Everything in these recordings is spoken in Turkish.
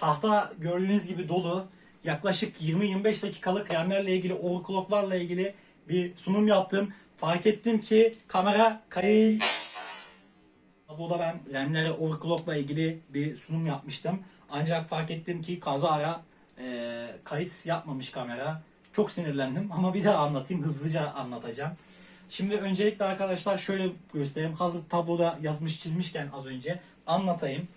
tahta gördüğünüz gibi dolu. Yaklaşık 20-25 dakikalık RAM'lerle ilgili, overclocklarla ilgili bir sunum yaptım. Fark ettim ki kamera kayı Burada ben RAM'lere overclockla ilgili bir sunum yapmıştım. Ancak fark ettim ki kazara e, kayıt yapmamış kamera. Çok sinirlendim ama bir daha anlatayım. Hızlıca anlatacağım. Şimdi öncelikle arkadaşlar şöyle göstereyim. Hazır tabloda yazmış çizmişken az önce anlatayım.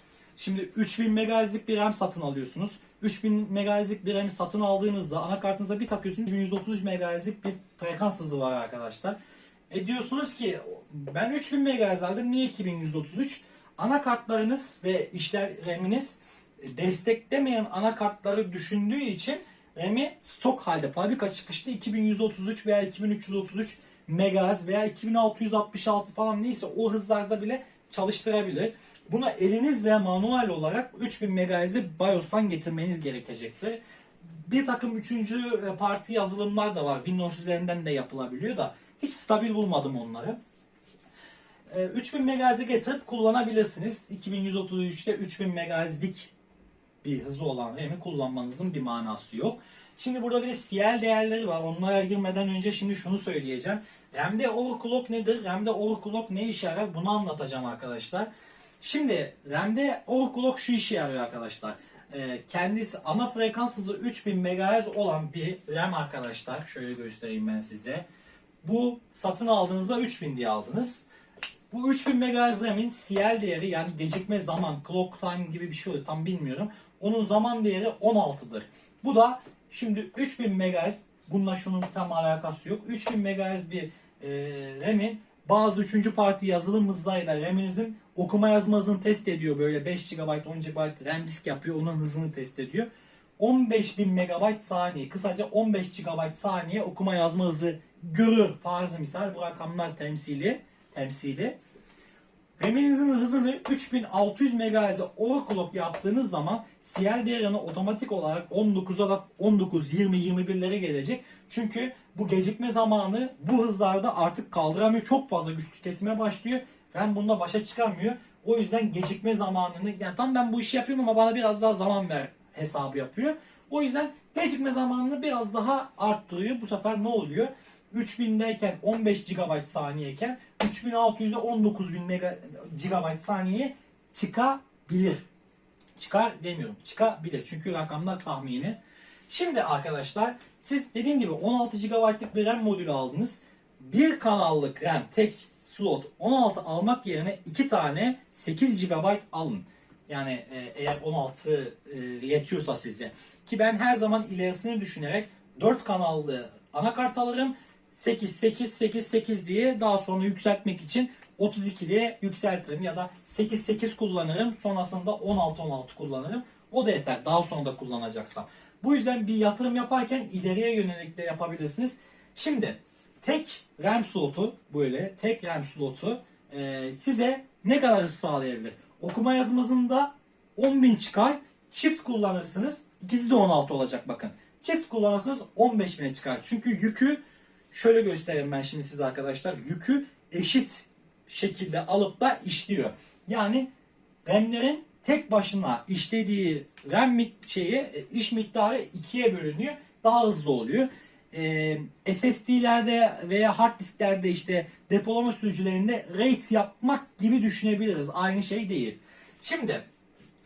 Şimdi 3000 MHz'lik bir RAM satın alıyorsunuz. 3000 MHz'lik bir RAM'i satın aldığınızda anakartınıza bir takıyorsunuz. 1133 MHz'lik bir frekans hızı var arkadaşlar. E diyorsunuz ki ben 3000 MHz aldım niye 2133? Anakartlarınız ve işler RAM'iniz desteklemeyen anakartları düşündüğü için RAM'i stok halde fabrika çıkışlı 2133 veya 2333 MHz veya 2666 falan neyse o hızlarda bile çalıştırabilir. Buna elinizle manuel olarak 3000 MHz'i BIOS'tan getirmeniz gerekecektir. Bir takım üçüncü parti yazılımlar da var. Windows üzerinden de yapılabiliyor da hiç stabil bulmadım onları. Ee, 3000 MHz'i getirip kullanabilirsiniz. 2133'te 3000 MHz'lik bir hızı olan RAM'i kullanmanızın bir manası yok. Şimdi burada bir de CL değerleri var. Onlara girmeden önce şimdi şunu söyleyeceğim. RAM'de overclock nedir? RAM'de overclock ne işe yarar? Bunu anlatacağım arkadaşlar. Şimdi RAM'de overclock şu işe yarıyor arkadaşlar. Ee, kendisi ana frekans hızı 3000 MHz olan bir RAM arkadaşlar. Şöyle göstereyim ben size. Bu satın aldığınızda 3000 diye aldınız. Bu 3000 MHz RAM'in CL değeri yani gecikme zaman, clock time gibi bir şey oluyor tam bilmiyorum. Onun zaman değeri 16'dır. Bu da şimdi 3000 MHz bununla şunun tam alakası yok. 3000 MHz bir e, RAM'in bazı üçüncü parti yazılım hızlarıyla RAM'inizin okuma yazma hızını test ediyor. Böyle 5 GB, 10 GB RAM disk yapıyor. Onun hızını test ediyor. 15.000 MB saniye, kısaca 15 GB saniye okuma yazma hızı görür. Farzı misal bu rakamlar temsili. temsili. RAM'inizin hızını 3600 MHz'e overclock yaptığınız zaman CL değerini otomatik olarak 19'a da 19, 20, 21'lere gelecek. Çünkü bu gecikme zamanı bu hızlarda artık kaldıramıyor. Çok fazla güç tüketime başlıyor. RAM bununla başa çıkamıyor. O yüzden gecikme zamanını yani tam ben bu işi yapıyorum ama bana biraz daha zaman ver hesabı yapıyor. O yüzden gecikme zamanını biraz daha arttırıyor. Bu sefer ne oluyor? 3000'deyken 15 GB saniyeyken 3600'de 19000 GB saniye çıkabilir. Çıkar demiyorum. Çıkabilir. Çünkü rakamlar tahmini. Şimdi arkadaşlar siz dediğim gibi 16 GB'lık bir RAM modülü aldınız. Bir kanallık RAM tek slot 16 almak yerine 2 tane 8 GB alın. Yani e, eğer 16 e, yetiyorsa size. Ki ben her zaman ilerisini düşünerek 4 kanallı anakart alırım. 8 8 8 8 diye daha sonra yükseltmek için 32'liye yükseltirim ya da 8 8 kullanırım. Sonrasında 16 16 kullanırım. O da yeter. Daha sonra da kullanacaksam. Bu yüzden bir yatırım yaparken ileriye yönelik de yapabilirsiniz. Şimdi tek RAM slotu böyle tek RAM slotu e, size ne kadar hız sağlayabilir? Okuma yazmasında 10.000 çıkar. Çift kullanırsınız. İkisi de 16 olacak bakın. Çift kullanırsınız 15.000'e çıkar. Çünkü yükü şöyle göstereyim ben şimdi size arkadaşlar. Yükü eşit şekilde alıp da işliyor. Yani RAM'lerin tek başına işlediği RAM şeyi e, iş miktarı ikiye bölünüyor. Daha hızlı oluyor. Ee, SSD'lerde veya hard disklerde işte depolama sürücülerinde RAID yapmak gibi düşünebiliriz. Aynı şey değil. Şimdi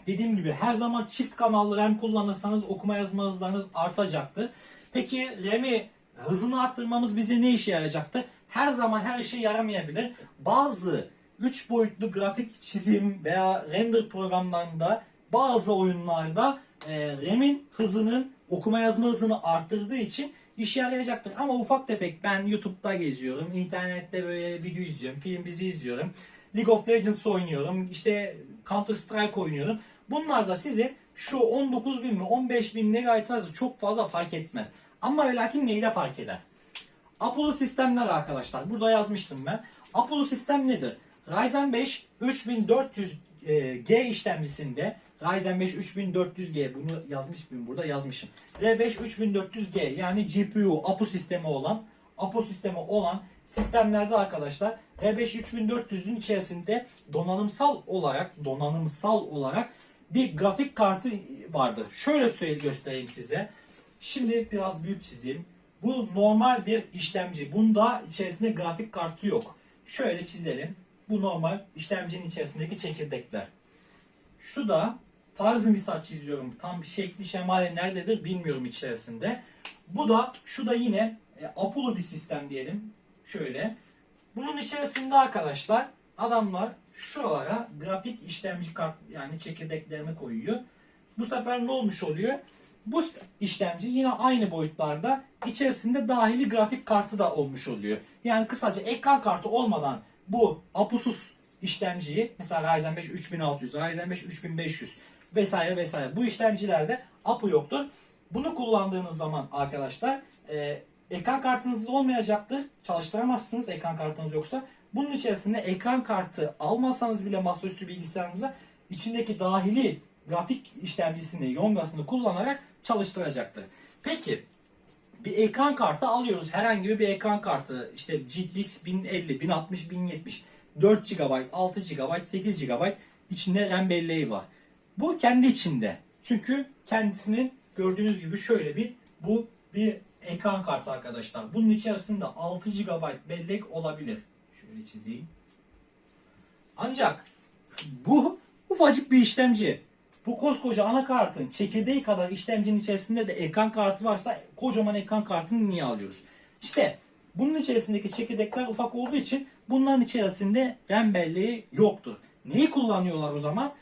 dediğim gibi her zaman çift kanallı RAM kullanırsanız okuma yazma hızlarınız artacaktır. Peki RAM'i hızını arttırmamız bize ne işe yarayacaktır? Her zaman her işe yaramayabilir. Bazı 3 boyutlu grafik çizim veya render programlarında bazı oyunlarda e, RAM'in hızının okuma yazma hızını arttırdığı için işe yarayacaktır. Ama ufak tefek ben YouTube'da geziyorum, internette böyle video izliyorum, film dizi izliyorum. League of Legends oynuyorum, işte Counter Strike oynuyorum. Bunlar da sizin şu 19.000 mi 15.000 MHz çok fazla fark etmez. Ama ve lakin neyle fark eder? Apollo sistemler arkadaşlar. Burada yazmıştım ben. Apollo sistem nedir? Ryzen 5 3400G işlemcisinde Ryzen 5 3400G bunu yazmış mıyım burada yazmışım. R5 3400G yani GPU APU sistemi olan APU sistemi olan sistemlerde arkadaşlar R5 3400'ün içerisinde donanımsal olarak donanımsal olarak bir grafik kartı vardır. Şöyle göstereyim size. Şimdi biraz büyük çizeyim. Bu normal bir işlemci. Bunda içerisinde grafik kartı yok. Şöyle çizelim. Bu normal işlemcinin içerisindeki çekirdekler. Şu da tarzı misal çiziyorum. Tam şekli şemali nerededir bilmiyorum içerisinde. Bu da şu da yine e, Apollo bir sistem diyelim. Şöyle. Bunun içerisinde arkadaşlar adamlar şuralara grafik işlemci kart yani çekirdeklerini koyuyor. Bu sefer ne olmuş oluyor? Bu işlemci yine aynı boyutlarda içerisinde dahili grafik kartı da olmuş oluyor. Yani kısaca ekran kartı olmadan bu Apusus işlemciyi mesela Ryzen 5 3600, Ryzen 5 3500 vesaire vesaire bu işlemcilerde APU yoktur. Bunu kullandığınız zaman arkadaşlar e, ekran kartınız olmayacaktır. Çalıştıramazsınız ekran kartınız yoksa. Bunun içerisinde ekran kartı almazsanız bile masaüstü bilgisayarınıza içindeki dahili grafik işlemcisini, yongasını kullanarak çalıştıracaktır. Peki bir ekran kartı alıyoruz. Herhangi bir ekran kartı işte GTX 1050, 1060, 1070, 4 GB, 6 GB, 8 GB içinde RAM belleği var. Bu kendi içinde. Çünkü kendisinin gördüğünüz gibi şöyle bir bu bir ekran kartı arkadaşlar. Bunun içerisinde 6 GB bellek olabilir. Şöyle çizeyim. Ancak bu ufacık bir işlemci. Bu koskoca anakartın çekirdeği kadar işlemcinin içerisinde de ekran kartı varsa kocaman ekran kartını niye alıyoruz? İşte bunun içerisindeki çekirdekler ufak olduğu için bunların içerisinde RAM belleği yoktur. Neyi kullanıyorlar o zaman?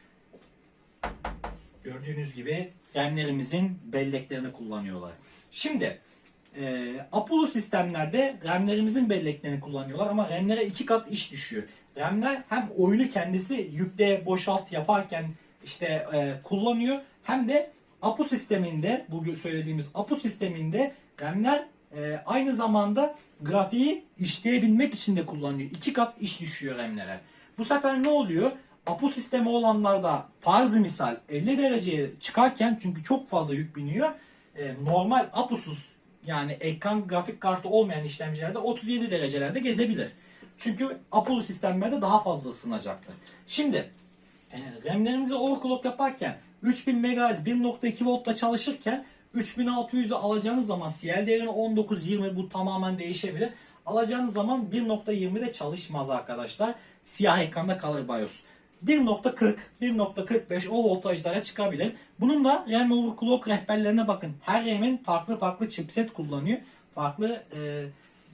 Gördüğünüz gibi RAM'lerimizin belleklerini kullanıyorlar. Şimdi e, Apollo sistemlerde RAM'lerimizin belleklerini kullanıyorlar ama RAM'lere iki kat iş düşüyor. RAM'ler hem oyunu kendisi yükle boşalt yaparken işte e, kullanıyor hem de APU sisteminde bu söylediğimiz APU sisteminde RAM'ler e, aynı zamanda grafiği işleyebilmek için de kullanıyor. İki kat iş düşüyor RAM'lere. Bu sefer ne oluyor? APU sistemi olanlarda farzı misal 50 dereceye çıkarken çünkü çok fazla yük biniyor. e, normal APU'suz yani ekran grafik kartı olmayan işlemcilerde 37 derecelerde gezebilir. Çünkü Apollo sistemlerde daha fazla ısınacaktır. Şimdi RAM'lerimizi overclock yaparken 3000 MHz 1.2 voltla çalışırken 3600'ü alacağınız zaman CL değerini 19-20 bu tamamen değişebilir. Alacağınız zaman 1.20'de çalışmaz arkadaşlar. Siyah ekranda kalır BIOS. 1.40, 1.45 o voltajlara çıkabilir. Bunun da RAM overclock rehberlerine bakın. Her RAM'in farklı farklı chipset kullanıyor. Farklı e,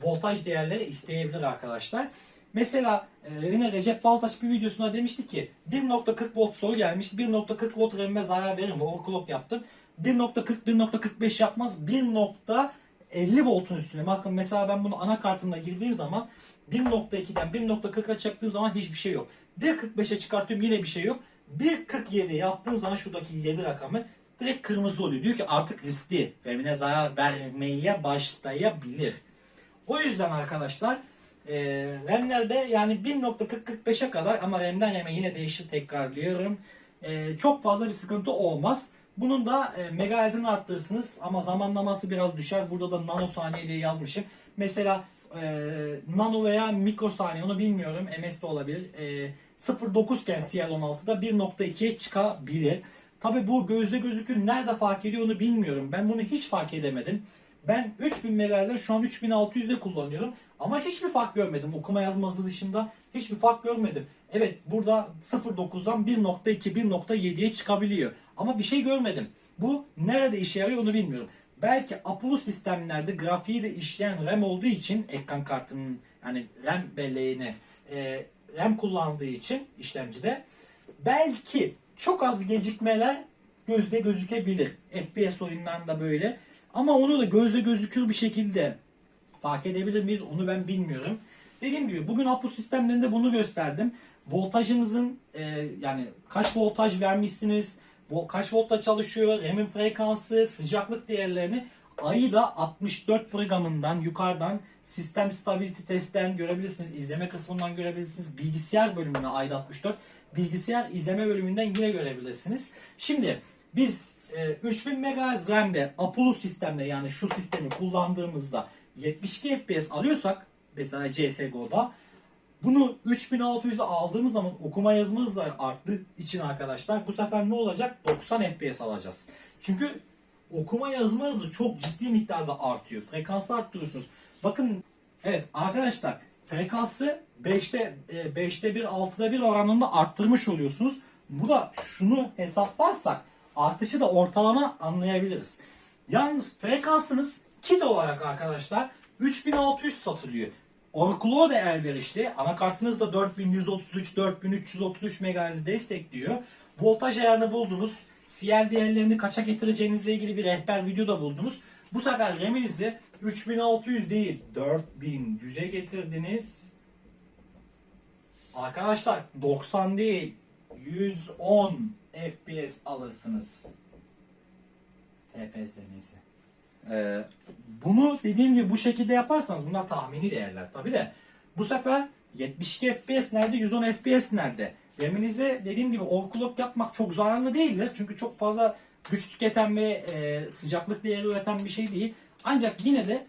voltaj değerleri isteyebilir arkadaşlar. Mesela e, yine Recep Baltaş bir videosunda demişti ki 1.40 volt soru gelmiş. 1.40 volt RAM'e zarar verir mi? Overclock yaptım. 1.40 1.45 yapmaz. 1.50 voltun üstüne. Bakın mesela ben bunu anakartımda girdiğim zaman 1.2'den 1.40'a çıktığım zaman hiçbir şey yok. 1.45'e çıkartıyorum yine bir şey yok. 1.47 yaptığım zaman şuradaki 7 rakamı direkt kırmızı oluyor. Diyor ki artık riskli. RAM'ine zarar vermeye başlayabilir. O yüzden arkadaşlar e, RAM'lerde yani 1.40-45'e kadar ama RAM'den RAM'e yine değişir tekrarlıyorum. E, çok fazla bir sıkıntı olmaz. Bunun da e, megahertz'ini arttırırsınız ama zamanlaması biraz düşer. Burada da nanosaniye diye yazmışım. Mesela e, nano veya mikrosaniye onu bilmiyorum. MS de olabilir. E, 0.9 iken CL16'da 1.2'ye çıkabilir. Tabi bu gözle gözükür nerede fark ediyor onu bilmiyorum. Ben bunu hiç fark edemedim. Ben 3000 MHz'den şu an 3600'de kullanıyorum. Ama hiçbir fark görmedim. Okuma yazması dışında hiçbir fark görmedim. Evet burada 0.9'dan 1.2 1.7'ye çıkabiliyor. Ama bir şey görmedim. Bu nerede işe yarıyor onu bilmiyorum. Belki Apollo sistemlerde grafiği de işleyen RAM olduğu için ekran kartının yani RAM belleğini e, RAM kullandığı için işlemcide belki çok az gecikmeler gözde gözükebilir. FPS oyunlarında böyle. Ama onu da gözle gözükür bir şekilde fark edebilir miyiz onu ben bilmiyorum. Dediğim gibi bugün Apple sistemlerinde bunu gösterdim. Voltajınızın e, yani kaç voltaj vermişsiniz, kaç voltta çalışıyor, RAM'in frekansı, sıcaklık değerlerini AIDA 64 programından yukarıdan sistem stability testten görebilirsiniz. izleme kısmından görebilirsiniz. Bilgisayar bölümüne AIDA 64 bilgisayar izleme bölümünden yine görebilirsiniz. Şimdi biz e, 3000 MHz RAM'de Apollo sistemde yani şu sistemi kullandığımızda 72 FPS alıyorsak mesela CSGO'da Bunu 3600'e aldığımız zaman okuma yazma hızı arttığı için arkadaşlar bu sefer ne olacak? 90 FPS alacağız. Çünkü okuma yazma hızı çok ciddi miktarda artıyor. Frekansı arttırıyorsunuz. Bakın evet arkadaşlar frekansı 5'te 5'te 1 6'da 1 oranında arttırmış oluyorsunuz. Bu da şunu hesaplarsak artışı da ortalama anlayabiliriz. Yalnız frekansınız kit olarak arkadaşlar 3600 satılıyor. Overclock da elverişli. Anakartınız da 4133 4333 MHz destekliyor. Voltaj ayarını buldunuz. CL değerlerini kaça getireceğinizle ilgili bir rehber video da buldunuz. Bu sefer RAM'inizi 3600 değil 4100'e getirdiniz. Arkadaşlar 90 değil 110 FPS alırsınız. TPS neyse. Ee, bunu dediğim gibi bu şekilde yaparsanız bunlar tahmini değerler tabi de bu sefer 72 FPS nerede 110 FPS nerede? RAM'inize dediğim gibi overclock yapmak çok zararlı değildir. Çünkü çok fazla güç tüketen ve e, sıcaklık değeri üreten bir şey değil. Ancak yine de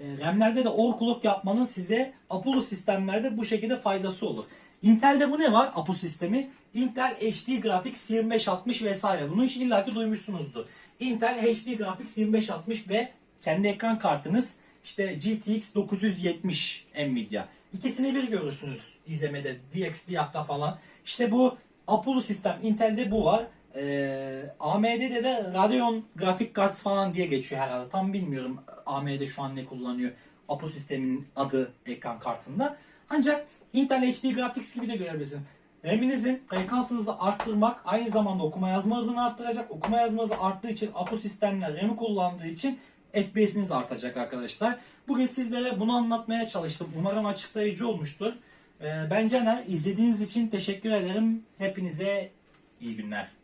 e, RAM'lerde de overclock yapmanın size Apollo sistemlerde bu şekilde faydası olur. Intel'de bu ne var Apo sistemi? Intel HD Graphics 2560 vesaire. Bunu hiç illaki duymuşsunuzdur. Intel HD Graphics 2560 ve kendi ekran kartınız işte GTX 970 Nvidia. İkisini bir görürsünüz izlemede DXDR'da falan. İşte bu Apollo sistem Intel'de bu var. Ee, AMD'de de Radeon grafik kart falan diye geçiyor herhalde. Tam bilmiyorum AMD şu an ne kullanıyor. Apple sistemin adı ekran kartında. Ancak Intel HD Graphics gibi de görebilirsiniz. RAM'inizin frekansınızı arttırmak aynı zamanda okuma yazma hızını arttıracak. Okuma yazma hızı arttığı için Apple sistemler RAM'i kullandığı için FPS'iniz artacak arkadaşlar. Bugün sizlere bunu anlatmaya çalıştım. Umarım açıklayıcı olmuştur. Ee, Ben Caner. İzlediğiniz için teşekkür ederim. Hepinize iyi günler.